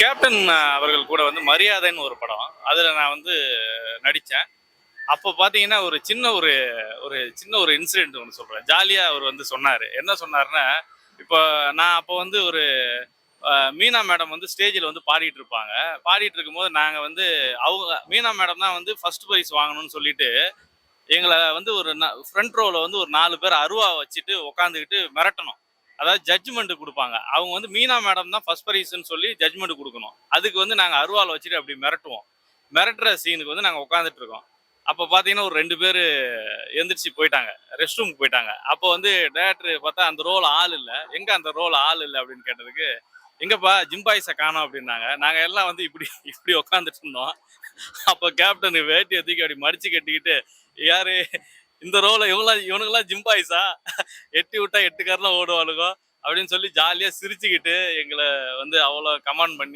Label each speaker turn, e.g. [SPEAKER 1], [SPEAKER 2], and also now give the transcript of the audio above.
[SPEAKER 1] Captain அவர்கள் கூட வந்து மரியாதைன்னு ஒரு படம். அதில் நான் வந்து நடித்தேன் அப்போ பார்த்தீங்கன்னா ஒரு சின்ன ஒரு ஒரு சின்ன ஒரு இன்சிடென்ட் ஒன்று சொல்கிறேன் ஜாலியாக அவர் வந்து சொன்னார். என்ன சொன்னார்னா இப்போ நான் அப்போ வந்து ஒரு மீனா மேடம் வந்து ஸ்டேஜில் வந்து பாடிட்டு இருப்பாங்க. பாடிட்டு இருக்கும்போது நாங்கள் வந்து அவங்க மீனா மேடம் தான் வந்து ஃபர்ஸ்ட் ப்ரைஸ் வாங்கணும்னு சொல்லிட்டு எங்களை வந்து ஒரு ஃப்ரண்ட் ரோவில் வந்து ஒரு நாலு பேர் அருவா வச்சுட்டு உட்காந்துக்கிட்டு மிரட்டணும். அதாவது ஜட்ஜ்மெண்ட் கொடுப்பாங்க. அவங்க வந்து மீனா மேடம் தான் ஃபர்ஸ்ட் ப்ரைஸ்ன்னு சொல்லி ஜட்ஜ்மெண்ட் கொடுக்கணும். அதுக்கு வந்து நாங்கள் அருவாள் வச்சுட்டு அப்படி மிரட்டுவோம். மிரட்டுற சீனுக்கு வந்து நாங்கள் உட்காந்துட்டு இருக்கோம். அப்போ பார்த்தீங்கன்னா ஒரு ரெண்டு பேர் எந்திரிச்சு போயிட்டாங்க. ரெஸ்ட் ரூமுக்கு போயிட்டாங்க. அப்போ வந்து டேரக்டர் பார்த்தா அந்த ரோல் ஆள் இல்லை. எங்கே அந்த ரோல் ஆள் இல்லை அப்படின்னு கேட்டதுக்கு எங்கப்பா ஜிம்பாய்ஸை காணோம் அப்படின்னாங்க. நாங்கள் எல்லாம் வந்து இப்படி இப்படி உட்காந்துட்டு இருந்தோம். அப்போ கேப்டன் வேட்டியை தூக்கி அப்படி மடிச்சு கட்டிக்கிட்டு யாரு இந்த ரோல இவங்களாம் இவனுங்கெல்லாம் ஜிம்பாய்ஸா எட்டி விட்டா எட்டுக்காரெலாம் காரில் ஓடுவாளுங்க? அப்படின்னு சொல்லி ஜாலியாக சிரிச்சுக்கிட்டு எங்களை வந்து அவ்வளோ கமெண்ட் பண்ணி